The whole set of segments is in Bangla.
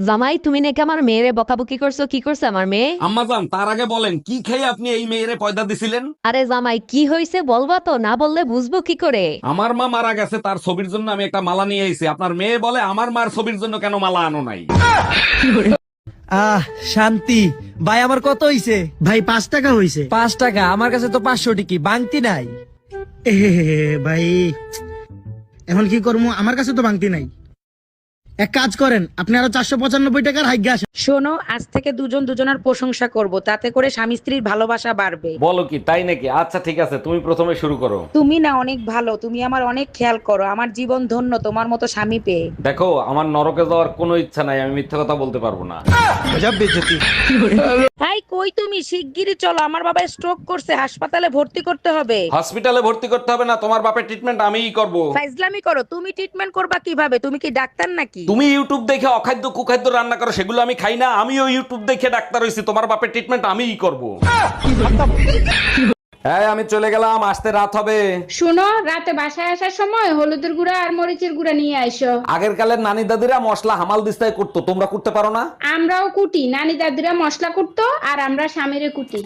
জামাই তুমি নাকি আমার মেয়েরে বকাবকি করছ? কি করছে আমার মেয়ে? আম্মাজান তার আগে বলেন কি খেয়ে আপনি এই মেয়েরে পয়দা দিছিলেন? আরে জামাই কি হয়েছে বলবা তো? না বললে বুঝব কি করে? আমার মা মারা গেছে তার ছবির জন্য আমি একটা মালা নিয়ে এসেছি আপনার মেয়ে বলে আমার মার ছবির জন্য কেন মালা আনো নাই? আহ শান্তি। ভাই আমার কত হইছে? ভাই পাঁচ টাকা হইছে। পাঁচ টাকা? আমার কাছে তো পাঁচশো টিকি বাংতি নাই। এ ভাই। এখন কি করব আমার কাছে তো ভাঙতি নাই। এক কাজ করেন আপনি আরও চারশো পঁচানব্বই টাকার হাইগে আসেন। শোনো আজ থেকে দুজন দুজনের প্রশংসা করব তাতে করে স্বামী স্ত্রীর ভালোবাসা বাড়বে। বলো কি তাই নাকি? আচ্ছা ঠিক আছে তুমি প্রথমে শুরু করো। তুমি না অনেক ভালো তুমি আমার অনেক খেয়াল করো আমার জীবন ধন্য তোমার মতো স্বামী পেয়ে। দেখো আমার নরকে যাওয়ার কোনো ইচ্ছা নাই আমি মিথ্যা কথা বলতে পারব না। হাই কই তুমি? শিগগিরই চলো আমার বাবা স্ট্রোক করছে হাসপাতালে ভর্তি করতে হবে। হসপিটালে ভর্তি করতে হবে না তোমার বাপের ট্রিটমেন্ট আমিই করব। ফাইজলামি করো তুমি ট্রিটমেন্ট করবা কীভাবে? তুমি কি ডাক্তার নাকি? তুমি ইউটিউব দেখে অখাদ্য কুখাদ্য রান্না করো সেগুলো আমি খাই না আমিও ইউটিউব দেখে ডাক্তার হইছি তোমার বাপের ট্রিটমেন্ট আমিই করব। হ্যাঁ আমি চলে গেলাম আসতে রাত হবে। শুনো রাতে বাসায় আসার সময় হলুদের গুঁড়া আর মরিচের গুঁড়া নিয়ে আইসো। আগের কালের নানি দাদিরা মশলা হামাল দিস্তায় করতো তোমরা করতে পারো না? আমরাও কুটি নানি দাদিরা মশলা কুটতো আর আমরা স্বামীরে কুটি।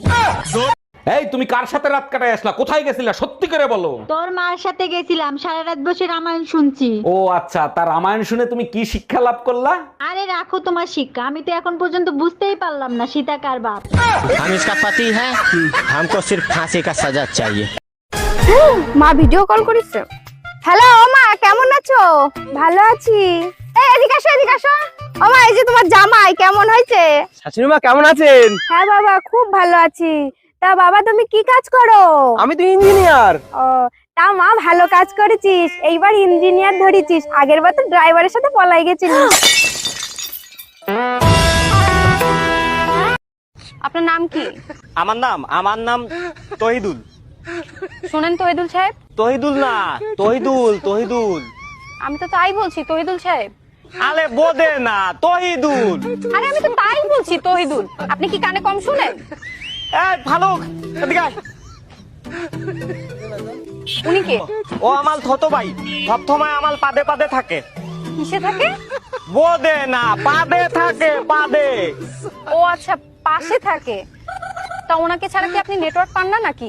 এই তুমি কার সাথে রাত কাটায় আসলা? কোথায় গেছিলা? সত্যি করে বলো তোর মার সাথে গেছিলাম সারা রাত বসে রামায়ণ শুনছি ও আচ্ছা তার রামায়ণ শুনে তুমি কি শিক্ষা লাভ করলা আরে রাখো তোমার শিক্ষা আমি তো এখন পর্যন্ত বুঝতেই পারলাম না সীতা কার বাপ हम इसका पति है हमको सिर्फ फांसी का सजा चाहिए মা ভিডিও কল করেছে হ্যালো মা কেমন আছো ভালো আছি এই এদিকে আসো এদিকে আসো ও মা এই যে তোমার জামাই কেমন হয়েছে শাশুড়ি মা কেমন আছেন হ্যাঁ বাবা খুব ভালো আছি তা বাবা তুমি কি কাজ করো? আমি তো ইঞ্জিনিয়ার ও তা মা ভালো কাজ করেছিস। এইবার ইঞ্জিনিয়ার ধরেছিস। আগের বার তো ড্রাইভারের সাথে পলাই গেছিলিস আপনার নাম কি? আমার নাম আমার নাম তহিদুল। শুনেন তহিদুল সাহেব। তহিদুল না তহিদুল তহিদুল। আমি তো তাই বলছি তহিদুল সাহেব। আরে বোদে না তহিদুল। আরে আমি তো তাই বলছি তহিদুল। আপনি কি কানে কম শুনেন? ফালুক উনি কে? ও আমার থতো ভাই সবসময় আমার পাদে পাদে থাকে। কিসে থাকে? বোদে না পাদে থাকে পাদে। ও আচ্ছা পাশে থাকে। তা ওনাকে ছাড়া কি আপনি নেটওয়ার্ক পান না নাকি?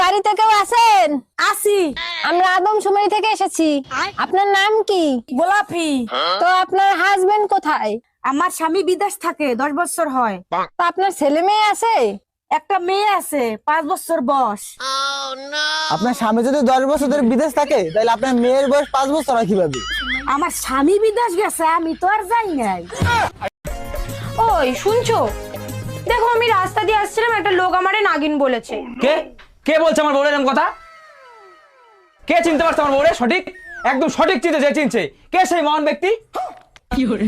বাড়িতে কেউ আছেন? আসি। আমরা আদমশুমারি থেকে এসেছি। আপনার নাম কি? গোলাপি। তো আপনার হাজবেন্ড কোথায়? আমার স্বামী বিদেশ থাকে দশ বছর হয়। তো আপনার ছেলে মেয়ে আছে? একটা মেয়ে আছে পাঁচ বছর বয়স। আপনার স্বামী যদি দশ বছর ধরে বিদেশ থাকে তাহলে আপনার মেয়ের বয়স পাঁচ বছর হয় কীভাবে? আমার স্বামী বিদেশ গেছে আমি তো আর যাই নাই। ওই শুনছো? দেখো আমি রাস্তা দিয়ে আসছিলাম একটা লোক আমারে নাগিন বলেছে। কে? কে বলছে আমার বউরের এরকম কথা? কে চিনতে পারছে আমার বউরে? সঠিক? একদম সঠিক চিনতে যে চিনছে। কে সেই মহান ব্যক্তি? কি করে?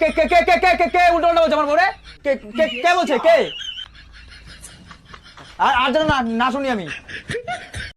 কে কে কে কে কে কে কে উল্টো উল্টো বলছে আমার বউরে? কে কে কে বলছে? কে? আর আর যেন না না শুনি আমি।